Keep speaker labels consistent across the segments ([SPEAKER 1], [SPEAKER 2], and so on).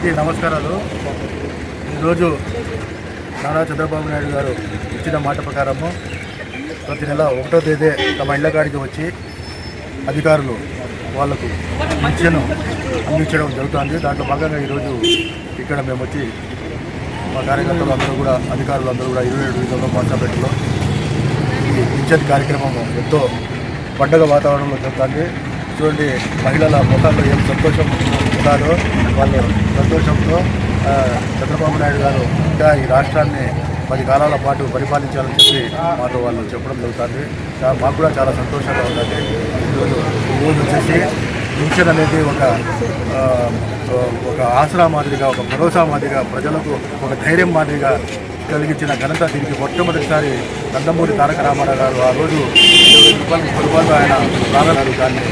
[SPEAKER 1] అందరికీ నమస్కారాలు. ఈరోజు నారా చంద్రబాబు నాయుడు గారు ఇచ్చిన మాట ప్రకారము ప్రతి నెల ఒకటో తేదీ తమ ఇళ్ళ కాడికి వచ్చి అధికారులు వాళ్ళకు పింఛను అందించడం జరుగుతుంది. దాంట్లో భాగంగా ఈరోజు ఇక్కడ మేము వచ్చి మా కార్యకర్తలు అందరూ కూడా అధికారులు అందరూ కూడా ఇరవై ఏడు విధంగా మాట్లాడేట్లో ఈ పింఛన్ కార్యక్రమం ఎంతో పండగ వాతావరణంలో జరుగుతుంది. చూడండి మహిళల ముఖాల్లో ఏం సంతోషం ఉన్నారో వాళ్ళు సంతోషంతో చంద్రబాబు నాయుడు గారు ఇంకా ఈ రాష్ట్రాన్ని పది కాలాల పాటు పరిపాలించాలని చెప్పి మాతో వాళ్ళు చెప్పడం జరుగుతుంది. మాకు కూడా చాలా సంతోషంగా ఉంటుంది ఈరోజు ఈరోజు వచ్చేసి పింఛన్ అనేది ఒక ఒక ఆసరా మాదిరిగా ఒక భరోసా మాదిరిగా ప్రజలకు ఒక ధైర్యం మాదిరిగా కలిగించిన ఘనత దీనికి మొట్టమొదటిసారి నందమూరి తారక రామారావు గారు ఆ రోజు ఇరవై రూపాయలు రూపాయలు ఆయన ప్రారంభారు దాన్ని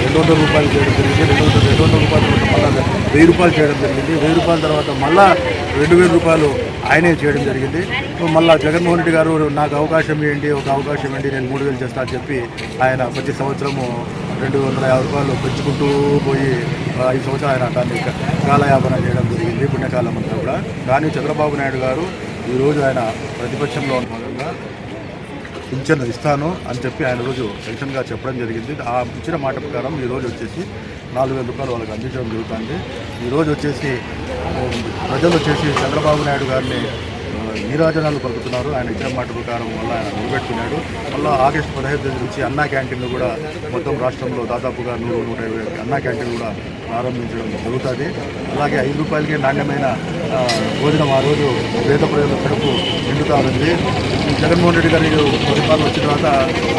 [SPEAKER 1] రెండు వందల రూపాయలు చేయడం జరిగింది. రెండు వందల రెండు వందల రూపాయల తర్వాత మళ్ళీ వెయ్యి రూపాయలు చేయడం జరిగింది. వెయ్యి రూపాయల తర్వాత మళ్ళా రెండు వేల రూపాయలు ఆయనే చేయడం జరిగింది. మళ్ళీ జగన్మోహన్ రెడ్డి గారు నాకు అవకాశం ఏంటి ఒక అవకాశం ఏంటి నేను మూడు వేలు చేస్తా అని చెప్పి ఆయన ప్రతి సంవత్సరము రెండు వందల యాభై రూపాయలు పెంచుకుంటూ పోయి ఐదు సంవత్సరాలు ఆయన దాన్ని కాలయాపన చేయడం జరిగింది. పుణ్యకాలం అంతా కూడా. కానీ చంద్రబాబు నాయుడు గారు ఈరోజు ఆయన ప్రతిపక్షంలో ఉన్న భాగంగా పింఛన్ ఇస్తాను అని చెప్పి ఆయన రోజు పెన్షన్గా చెప్పడం జరిగింది. ఆ ఇచ్చిన మాట ప్రకారం ఈ రోజు వచ్చేసి నాలుగు వేల రూపాయలు వాళ్ళకి అందించడం జరుగుతుంది. ఈ రోజు వచ్చేసి ప్రజలు వచ్చేసి చంద్రబాబు నాయుడు గారిని నీరాజనాలు పలుకుతున్నారు. ఆయన ఇచ్చిన మాట ప్రకారం వల్ల ఆయన నిలబెట్టుకున్నాడు. మళ్ళీ ఆగస్టు పదహైదు తేదీ నుంచి అన్నా క్యాంటీన్లు కూడా మొత్తం రాష్ట్రంలో దాదాపుగా నూరు నూట ఇరవై అన్నా క్యాంటీన్ కూడా ప్రారంభించడం జరుగుతుంది. అలాగే ఐదు రూపాయలకే నాణ్యమైన భోజనం ఆ రోజు పేద ప్రజల కడుపు నిండుతా ఉంది జగన్మోహన్ రెడ్డి గారి పరిపాలన వచ్చిన తర్వాత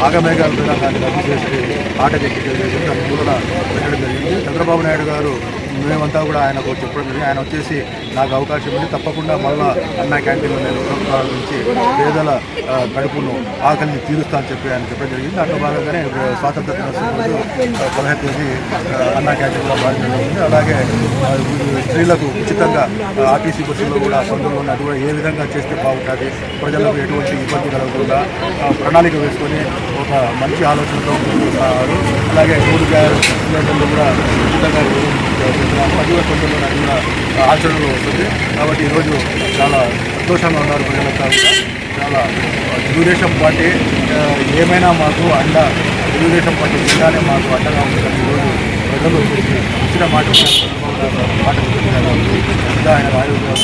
[SPEAKER 1] ఆగమేఘాల మీద దాన్ని రద్దు చేసి ఆటకెక్కి చేసి దాన్ని కూడా పెట్టడం జరిగింది. చంద్రబాబు నాయుడు గారు మేమంతా కూడా ఆయనకు చెప్పడం జరిగింది. ఆయన వచ్చేసి నాకు అవకాశం ఉంది. తప్పకుండా మళ్ళా అన్న క్యాంటీన్లో నేను నుంచి పేదల గడుపును కడుపును ఆకలిని తీరుస్తా అని చెప్పి ఆయన చెప్పడం జరిగింది. దాంట్లో భాగంగానే స్వాతంత్ర దినోత్సవం పదహైదు తేదీ అన్న క్యాంటీన్లో భాగంగా జరిగింది. అలాగే స్త్రీలకు ఉచితంగా ఆర్టీసీ బస్సుల్లో కూడా పనులు ఉన్నది కూడా ఏ విధంగా చేస్తే బాగుంటుంది ప్రజలకు ఎటువంటి ఇబ్బంది కలగకుండా ప్రణాళిక వేసుకొని ఒక మంచి ఆలోచనతో అలాగే మూడు గ్యాస్ సిలిండర్లు కూడా ఉచితంగా చేస్తున్నాము అది కూడా కొంచెం అది కూడా ఆచరణలో వస్తుంది. కాబట్టి ఈరోజు చాలా సంతోషంగా ఉన్నారు ప్రజలంతా కూడా. చాలా తెలుగుదేశం పార్టీ ఏమైనా మాకు అండ తెలుగుదేశం పార్టీ జిల్లానే మాకు అండగా ఉంటుంది ఈరోజు ప్రజలు ఇచ్చిన మాట మాట ఆయన ఆరోగ్య